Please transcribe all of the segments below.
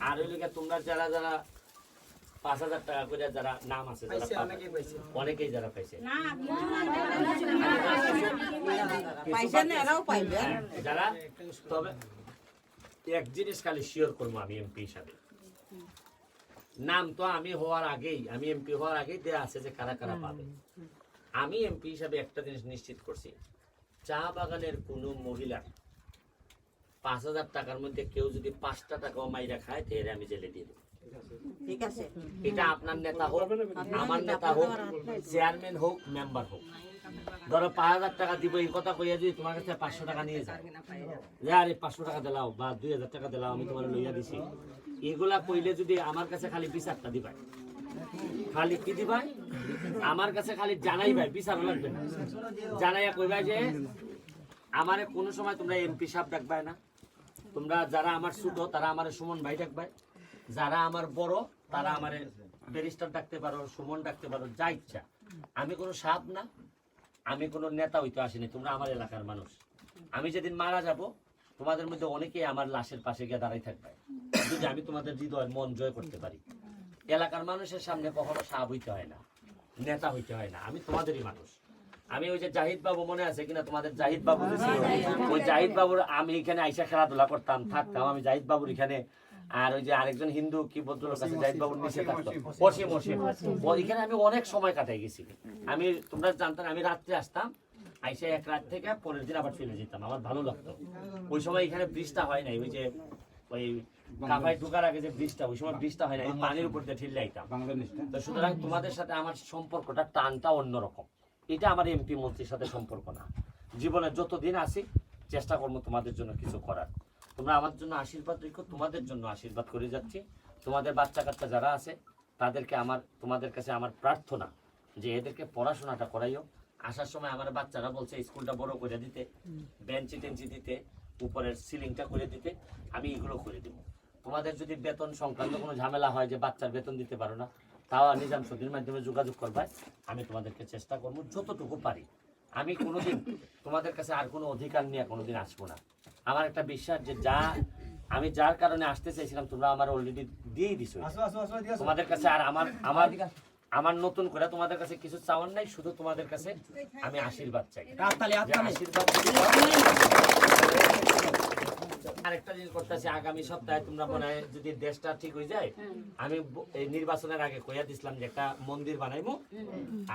আর ওই লিগে তোমরা যারা যারা পাঁচ হাজার টাকা করে যারা নাম আছে অনেকেই যারা পাইছে। হ্যাঁ, যারা তবে এক জিনিস খালি শিওর করব আমি এমপি হিসাবে। নাম তো আমি হওয়ার আগেই আমি এমপি হওয়ার আগেই দেয়া আছে যে কারা কারা পাবে। আমি এমপি হিসাবে একটা জিনিস নিশ্চিত করছি। চা বাগানের কোনো মহিলা পাঁচ হাজার টাকার মধ্যে কেউ যদি পাঁচটা টাকাও মাইরা খায় তাহলে আমি জেলে দিয়ে দেবো। ঠিক আছে। এটা আপনার নেতা হোক আমার নেতা হোক চেয়ারম্যান হোক মেম্বার হোক। ধরো পাঁচ হাজার টাকা দিব এই কথা কইয়া যদি তোমার কাছে পাঁচশো টাকা নিয়ে যায়। যে আরে পাঁচশো টাকা দিলাও বা দুই হাজার টাকা দিলাও আমি তোমার লইয়া দিছি। এগুলা কইলে যদি আমার কাছে খালি বিচারটা দিবাই। খালি কি দিবাই? আমার কাছে খালি জানাই ভাই বিচারও লাগবে না। জানাইয়া কইবাই যে আমারে কোনো সময় তোমরা এমপি সাহেব ডাকবাই না। তোমরা যারা আমার ছোট, তারা আমার সুমন ভাই ডাকবাই যারা আমার বড়, তারা আমার ব্যারিস্টার ডাকতে পারো, সুমন ডাকতে পারো, যা ইচ্ছা। আমি কোনো সাপ না, আমি কোনো নেতা হইতে আসিনি, তোমরা আমার এলাকার মানুষ। আমি যেদিন মারা যাব, তোমাদের মধ্যে অনেকেই আমার লাশের পাশে গিয়ে দাঁড়াই থাকবে। যদি আমি তোমাদের হৃদয়, মন জয় করতে পারি। এলাকার মানুষের সামনে কখনো সাপ হইতে হয় না, নেতা হইতে হয় না। আমি তোমাদেরই মানুষ। আমি ওই যে জাহিদ বাবু মনে আছে কিনা তোমাদের জাহিদ বাবু ওই জাহিদ বাবুর আমি এখানে আইসা খেলাধুলা করতাম থাকতাম। আমি জাহিদ বাবুর এখানে। আর ওই যে আরেকজন হিন্দু কি ভদ্রলোক আছে জাহিদ বাবুর নিচে থাকতো। অসীম অসীম এখানে আমি অনেক সময় কাটাই গেছি। আমি তোমরা জানতাম আমি রাত্রে আসতাম আইসা এক রাত থেকে পরের দিন আবার চলে যেতাম। আমার ভালো লাগতো। ওই সময় এখানে হয় নাই ওই যে ওই ঢুকার আগে যে ওই সময় হয় না পানির উপর দিয়ে ঠিল্লে আইতাম। তো সুতরাং তোমাদের সাথে আমার সম্পর্কটা টানটা অন্যরকম। এটা আমার এমপি মন্ত্রীর সাথে সম্পর্ক না। জীবনে যতদিন আছি, চেষ্টা করব তোমাদের জন্য কিছু করার। তোমরা আমার জন্য আশীর্বাদ রেখো, তোমাদের জন্য আশীর্বাদ করে যাচ্ছি। তোমাদের বাচ্চা কাচ্চা যারা আছে, তাদেরকে আমার, তোমাদের কাছে আমার প্রার্থনা যে এদেরকে পড়াশোনাটা করাইও। আসার সময় আমার বাচ্চারা বলছে, স্কুলটা বড় করে দিতে, বেঞ্চি টেঞ্চি দিতে, উপরের সিলিংটা করে দিতে, আমি এগুলো করে দিব। তোমাদের যদি বেতন সংক্রান্ত কোনো ঝামেলা হয় যে বাচ্চার বেতন দিতে পারো না তাও নিজাম সদির মাধ্যমে যোগাযোগ করবে আমি তোমাদেরকে চেষ্টা করব যতটুকু পারি। আমি কোনোদিন তোমাদের কাছে আর কোনো অধিকার নিয়ে কোনোদিন আসব না। আমার একটা বিশ্বাস যে যা আমি যার কারণে আসতে চাইছিলাম তোমরা আমার অলরেডি দিয়েই দিছো। তোমাদের কাছে আর আমার আমার আমার নতুন করে তোমাদের কাছে কিছু চাওয়ার নাই শুধু তোমাদের কাছে আমি আশীর্বাদ চাই। আশীর্বাদ আরেকটা জিনিস করতেছি আগামী সপ্তাহে তোমরা মনে হয় যদি দেশটা ঠিক হয়ে যায় আমি এই নির্বাচনের আগে কইয়া দিছিলাম যে একটা মন্দির বানাইবো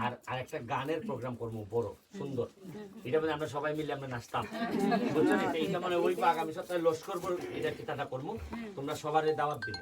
আর আরেকটা গানের প্রোগ্রাম করব বড় সুন্দর। এটা মানে আমরা সবাই মিলে আমরা নাচতাম। বুঝছ না? এইটা মানে ওই আগামী সপ্তাহে লস্কর এটা টিকাটা করব? তোমরা সবার দাওয়াত দিব।